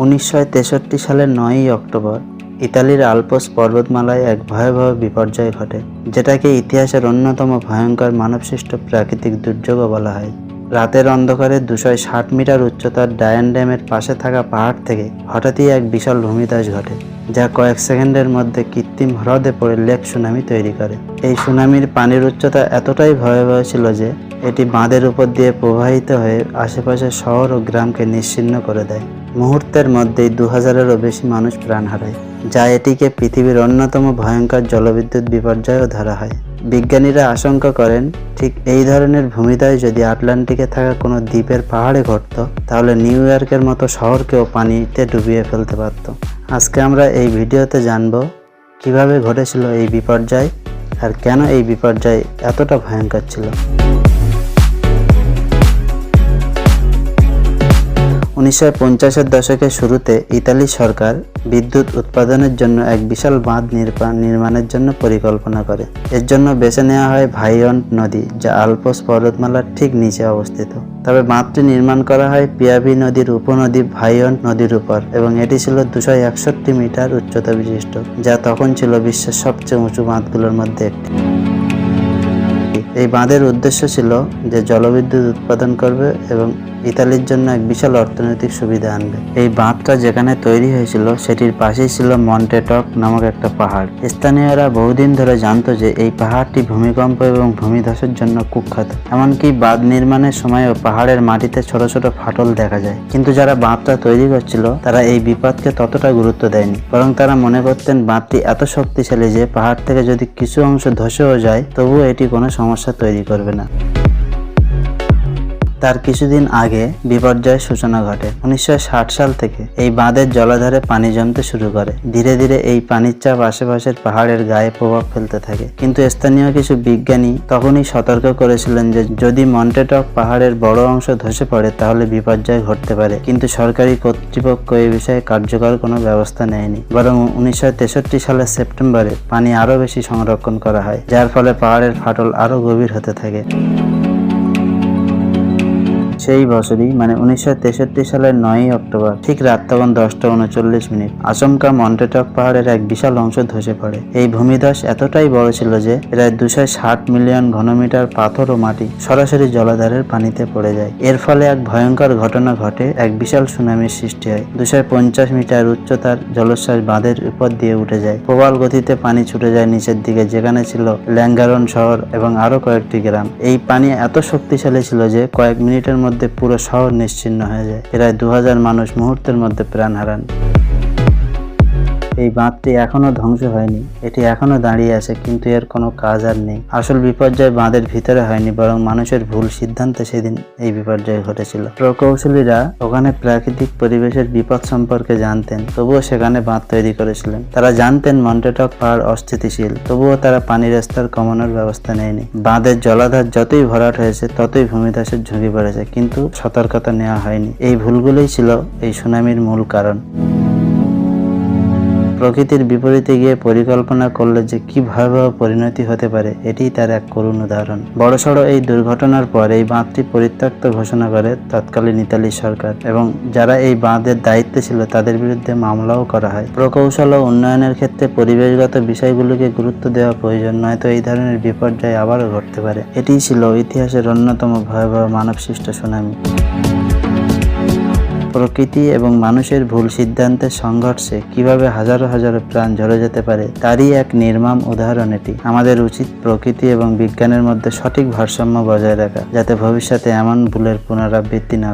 উনিশশো তেষট্টি সালের নয়ই অক্টোবর ইতালির আলপস পর্বতমালায় এক ভয়াবহ বিপর্যয় ঘটে, যেটাকে ইতিহাসের অন্যতম ভয়ঙ্কর মানবসৃষ্ট প্রাকৃতিক দুর্যোগও বলা হয়। রাতের অন্ধকারে দুশো ষাট মিটার উচ্চতার ডায়ান ড্যামের পাশে থাকা পাহাড় থেকে হঠাৎই এক বিশাল ভূমিধস ঘটে, যা কয়েক সেকেন্ডের মধ্যে কৃত্রিম হ্রদে পড়ে লেক সুনামি তৈরি করে। এই সুনামির পানির উচ্চতা এতটাই ভয়াবহ ছিল যে, এটি বাঁধের উপর দিয়ে প্রবাহিত হয়ে আশেপাশের শহর ও গ্রামকে নিশ্চিহ্ন করে দেয়। মুহূর্তের মধ্যেই দু হাজারেরও বেশি মানুষ প্রাণ হারায়, যা এটিকে পৃথিবীর অন্যতম ভয়ঙ্কর জলবিদ্যুৎ বিপর্যয়ও ধরা হয়। বিজ্ঞানীরা আশঙ্কা করেন, ঠিক এই ধরনের ভূমিদয় যদি আটলান্টিকে থাকা কোনো দ্বীপের পাহাড়ে ঘটত, তাহলে নিউ ইয়র্কের মতো শহরকেও পানিতে ডুবিয়ে ফেলতে পারত। আজকে আমরা এই ভিডিওতে জানব, কীভাবে ঘটেছিল এই বিপর্যয়, আর কেন এই বিপর্যয় এতটা ভয়ঙ্কর ছিল। উনিশশো পঞ্চাশের দশকের শুরুতে ইতালি সরকার বিদ্যুৎ উৎপাদনের জন্য এক বিশাল বাঁধ নির্মাণের জন্য পরিকল্পনা করে। এর জন্য বেছে নেওয়া হয় ভাইয়ন নদী, যা আলপস পর্বতমালার ঠিক নিচে অবস্থিত। তবে বাঁধটি নির্মাণ করা হয় পিয়াবি নদীর উপনদী ভাইয়ন নদীর উপর, এবং এটি ছিল দুশো একষট্টি মিটার উচ্চতা বিশিষ্ট, যা তখন ছিল বিশ্বের সবচেয়ে উঁচু বাঁধগুলোর মধ্যে একটি। এই বাঁধের উদ্দেশ্য ছিল যে জলবিদ্যুৎ উৎপাদন করবে এবং ইতালির জন্য এক বিশাল অর্থনৈতিক সুবিধা আনবে। এই বাঁধটা যেখানে তৈরি হয়েছিল, সেটির পাশেই ছিল মন্টেটক নামক একটা পাহাড়। স্থানীয়রা বহুদিন ধরে জানতো যে এই পাহাড়টি ভূমিকম্প এবং ভূমিধসের জন্য কুখ্যাত। এমনকি বাঁধ নির্মাণের সময়ও পাহাড়ের মাটিতে ছোট ছোট ফাটল দেখা যায়। কিন্তু যারা বাঁধটা তৈরি করছিল, তারা এই বিপদকে ততটা গুরুত্ব দেয়নি। বরং তারা মনে করতেন বাঁধটি এত শক্তিশালী যে পাহাড় থেকে যদি কিছু অংশ ধসেও যায়, তবুও এটি কোনো সমস্যা তৈরি করবে না। তার কিছুদিন আগে বিপর্যয়ের সূচনা ঘটে। উনিশশো ষাট সাল থেকে এই বাঁধের জলাধারে পানি জমতে শুরু করে। ধীরে ধীরে এই পানির চাপ আশেপাশের পাহাড়ের গায়ে প্রভাব ফেলতে থাকে। কিন্তু স্থানীয় কিছু বিজ্ঞানী তখনই সতর্ক করেছিলেন যে, যদি মন্টেটক পাহাড়ের বড় অংশ ধসে পড়ে, তাহলে বিপর্যয় ঘটতে পারে। কিন্তু সরকারি কর্তৃপক্ষ এই বিষয়ে কার্যকর কোনো ব্যবস্থা নেয়নি। বরং উনিশশো তেষট্টি সালের সেপ্টেম্বরে পানি আরও বেশি সংরক্ষণ করা হয়, যার ফলে পাহাড়ের ফাটল আরও গভীর হতে থাকে। সেই বছরই মানে উনিশশো তেষট্টি সালের নয়ই অক্টোবর, ঠিক রাত তখন দশটা উনচল্লিশ মিনিট, আচমকা মন্টেটক পাহাড়ের এক বিশাল অংশ ধসে পড়ে। এই ভূমিধস এতটাই বড় ছিল যে, প্রায় দুশো ষাট মিলিয়ন ঘনমিটার পাথর ও মাটি সরাসরি জলাধারের পানিতে পড়ে যায়। এর ফলে এক ভয়ঙ্কর ঘটনা ঘটে, এক বিশাল সুনামির সৃষ্টি হয়। দুশো পঞ্চাশ মিটার উচ্চতার জলোচ্ছ্বাস বাঁধের উপর দিয়ে উঠে যায়। প্রবল গতিতে পানি ছুটে যায় নিচের দিকে, যেখানে ছিল ল্যাঙ্গারন শহর এবং আরও কয়েকটি গ্রাম। এই পানি এত শক্তিশালী ছিল যে, কয়েক মিনিটের মধ্যে পুরো শহর নিশ্চিন্ন হয়ে যায়। প্রায় দু মানুষ মুহূর্তের মধ্যে প্রাণ হারান। এই বাঁধটি এখনও ধ্বংস হয়নি, এটি এখনও দাঁড়িয়ে আছে, কিন্তু এর কোনো কাজ আর নেই। আসল বিপর্যয় বাঁধের ভিতরে হয়নি, বরং মানুষের ভুল সিদ্ধান্তে সেদিন এই বিপর্যয় ঘটেছিল। প্রকৌশলীরা ওখানে প্রাকৃতিক পরিবেশের বিপদ সম্পর্কে জানতেন, তবুও সেখানে বাঁধ তৈরি করেছিলেন। তারা জানতেন মন্টেটক পাহাড় অস্থিতিশীল, তবুও তারা পানির স্তর কমানোর ব্যবস্থা নেয়নি। বাঁধের জলাধার যতই ভরাট হয়েছে, ততই ভূমিধসের ঝুঁকি পড়েছে, কিন্তু সতর্কতা নেওয়া হয়নি। এই ভুলগুলোই ছিল এই সুনামির মূল কারণ। প্রকৃতির বিপরীতে গিয়ে পরিকল্পনা করলে যে কি ভয়াবহ পরিণতি হতে পারে, এটিই তার এক করুণ উদাহরণ। বড়সড় এই দুর্ঘটনার পর এই বাঁধটি পরিত্যক্ত ঘোষণা করে তৎকালীন ইতালি সরকার এবং যারা এই বাঁধের দায়িত্বে ছিল তাদের বিরুদ্ধে মামলাও করা হয়। প্রকৌশল ও উন্নয়নের ক্ষেত্রে পরিবেশগত বিষয়গুলোকে গুরুত্ব দেওয়া প্রয়োজন, নয়তো এই ধরনের বিপর্যয় আবারও ঘটতে পারে। এটিই ছিল ইতিহাসের অন্যতম ভয়াবহ মানবসৃষ্ট সুনামি। প্রকৃতি এবং মানুষের ভুল সিদ্ধান্তের সংঘর্ষে কীভাবে হাজারো হাজারো প্রাণ ঝরে যেতে পারে, তারই এক নির্মাম উদাহরণ এটি। আমাদের উচিত প্রকৃতি এবং বিজ্ঞানের মধ্যে সঠিক ভারসাম্য বজায় রাখা, যাতে ভবিষ্যতে এমন ভুলের পুনরাবৃত্তি না